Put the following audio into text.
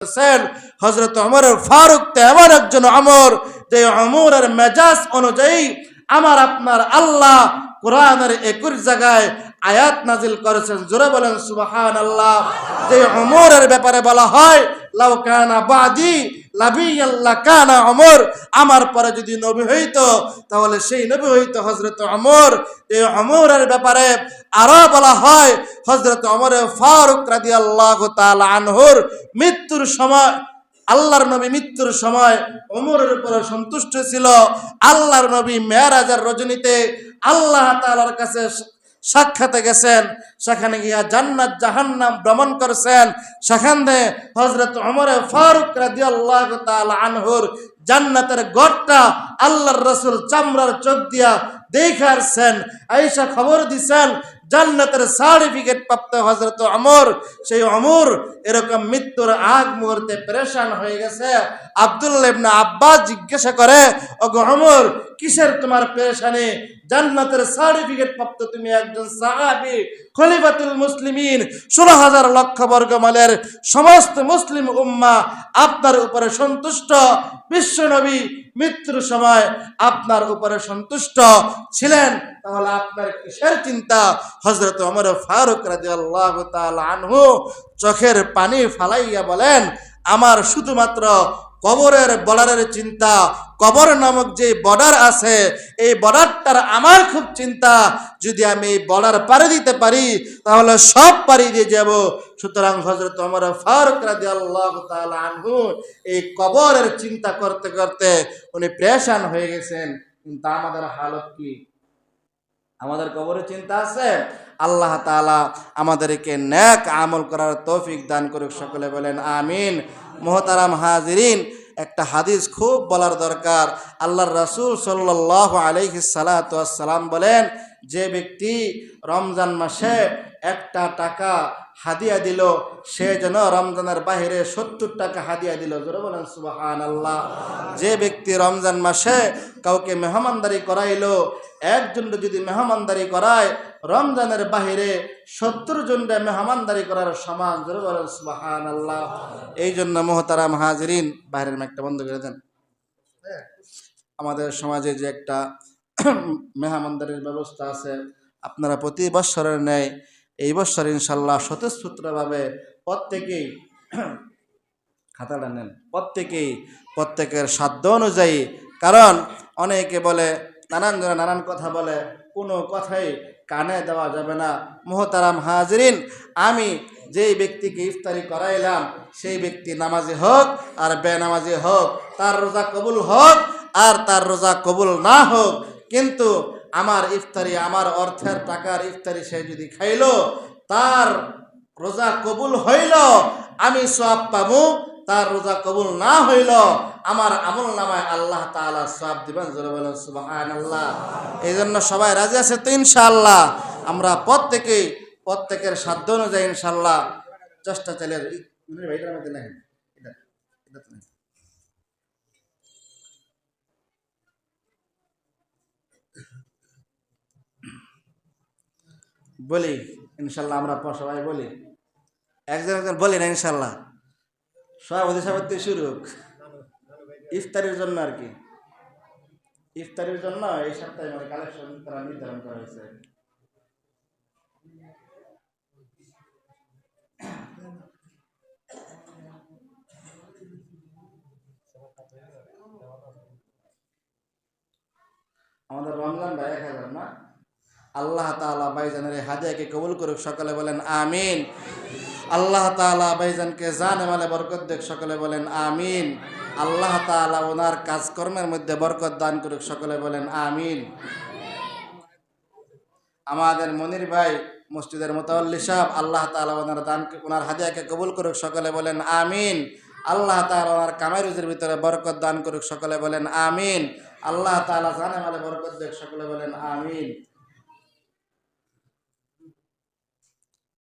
করেছেন হজরত অমর ফারুক তো এমন একজন অমর যে অমরের মেজাজ অনুযায়ী আমার, আপনার আল্লাহ কোরআনের একুশ জায়গায় আয়াত নাজিল করেছেন। জোরে বলেন সুবাহান আল্লাহ যে অমরের ব্যাপারে বলা হয় লাউকানা বাদি লাবি আল্লাহ কানা অমর। আমার পরে যদি নবী হইতো, তাহলে সেই নবী হইতো হজরত অমর। এই অমরের ব্যাপারে আরও বলা হয় হজরত অমরের ফারুক রাদি আল্লাহ আনহুর মৃত্যুর সময়, আল্লাহর নবী মৃত্যুর সময় ওমরের উপরে সন্তুষ্ট ছিল। আল্লাহর নবী মেয়ারাজার রজনীতে আল্লাহ তালার কাছে সাক্ষাতে গেছেন, সেখানে গিয়া জান্নাত জাহান্নাম ভ্রমণ করেছেন। সেখান সেখানে হজরত অমরে ফারুক রাজি আল্লাহ আনহুর জান্নাতের গড়টা আল্লাহর রসুল চামড়ার চোখ দিয়া দেখারছেন, আয়েশা খবর দিছেন, জান্নাতের সার্টিফিকেট প্রাপ্ত হজরত অমর। সেই অমর এরকম মৃত্যুর আগ মুহূর্তে হয়ে গেছে। আব্দুল্লাহ ইবনে আব্বাস জিজ্ঞাসা করে, ওগো অমর, কিসের তোমার পেরেশানি? জান্নাতের সার্টিফিকেট প্রাপ্ত তুমি একজন সাহাবী, খলিফাতুল মুসলিমিন। ষোলো হাজার লক্ষ বর্গ মাইলের সমস্ত মুসলিম উম্মা আপনার উপরে সন্তুষ্ট। বিশ্বনবী মৃত্যুর সময় আপনার উপরে সন্তুষ্ট ছিলেন, তাহলে আপনার কিসের চিন্তা? হজরত অমর ফারুক রাজি আল্লাহ আনহু চোখের পানি ফালাইয়া বলেন, আমার শুধুমাত্র কবরের বর্ডারের চিন্তা, কবর নামক যে বর্ডার আছে, এই বর্ডারটার আমার খুব চিন্তা। যদি আমি এই বর্ডার পাড়ি দিতে পারি, তাহলে সব পাড়ি দিয়ে যাব। সুতরাং হজরত আমার ফারুক রাজি আল্লাহ আনহু এই কবরের চিন্তা করতে করতে উনি প্রেশান হয়ে গেছেন। কিন্তু আমাদের হালত কি? আমাদের কবরের চিন্তা আছে। আল্লাহ তাআলা আমাদেরকে ন্যাক আমল করার তৌফিক দান করুক, সকলে বলেন আমিন। মোহতারাম হাজিরিন, একটা হাদিস খুব বলার দরকার। আল্লাহর রাসূল সাল্লাল্লাহু আলাইহি সালাম বলেন যে ব্যক্তি রমজান মাসে একটা টাকা হাদিয়া দিল, সে যেন রমজানের বাহিরে সত্তর টাকা হাদিয়া দিল। জোরে বলেন সুবাহান আল্লাহ যে ব্যক্তি রমজান মাসে কাউকে মেহমানদারি করাইলো একজন যদি মেহমানদারি করায়, রমজানের বাহিরে সত্তর জনটা মেহমানদারি করার সমান। জোরে বলেন সুবাহান আল্লাহ এই জন্য মোহতারাম হাজরিন, বাইরের একটা বন্ধ করে দেন। আমাদের সমাজে যে একটা মেহমানদারির ব্যবস্থা আছে। আপনারা প্রতি বৎসরের ন্যায় এই বৎসর ইনশাল্লাহ স্বতঃস্ফূর্তভাবে প্রত্যেকেই খাতাটা নেন। প্রত্যেকেই প্রত্যেকের সাধ্য অনুযায়ী। কারণ অনেকে বলে, নানান জনে নানান কথা বলে, কোনো কথাই কানে দেওয়া যাবে না। মোহতারাম হাজরিন, আমি যেই ব্যক্তিকে ইফতারি করাইলাম, সেই ব্যক্তি নামাজি হোক আর বেনামাজি হোক, তার রোজা কবুল হোক আর তার রোজা কবুল না হোক কিন্তু আমার ইফতারি, আমার অর্থের টাকার ইফতারি সে যদি খাইলো, তার রোজা কবুল হইল, আমি সব পাবো, তার রোজা কবুল না হইল, আমার আমল নামায় আল্লাহ তাআলা সব দিবেন সুবহানাল্লাহ। এই জন্য সবাই রাজি আছে তো, ইনশাআল্লাহ? আমরা প্রত্যেকেই, প্রত্যেকের সাধ্য অনুযায়ী, ইনশাআল্লাহ, চেষ্টা চালিয়ে এইটার মধ্যে এটা বলি, ইনশাল্লাহ আমরা সবাই বলি। একজন একজন বলি না, ইনশাল্লাহ। সভাপতি সভাপতি শুরু হোক। ইফতারির জন্য আর কি। ইফতারির জন্য এই সপ্তাহে মানে কালেকশন তারা নির্ধারণ করা হয়েছে। আমাদের রমজান ভাই এক হাজার না? আল্লাহ তাআলা ভাইজানের এই হাদিয়াকে কবুল করুক, সকলে বলেন আমিন। আল্লাহ তাআলা ভাইজানকে জানে মালে বরকত দেখ, সকলে বলেন আমিন। আল্লাহ তাআলা ওনার কাজকর্মের মধ্যে বরকত দান করুক, সকলে বলেন আমিন। আমাদের মনির ভাই মসজিদের মোতাল্লি সাহেব, আল্লাহ তাআলা ওনার দান, ওনার হাদিয়াকে কবুল করুক, সকলে বলেন আমিন। আল্লাহ তাআলা ওনার কামাই রুজির ভিতরে বরকত দান করুক, সকলে বলেন আমিন। আল্লাহ তাআলা জানে মালে বরকত দেখ, সকলে বলেন আমিন।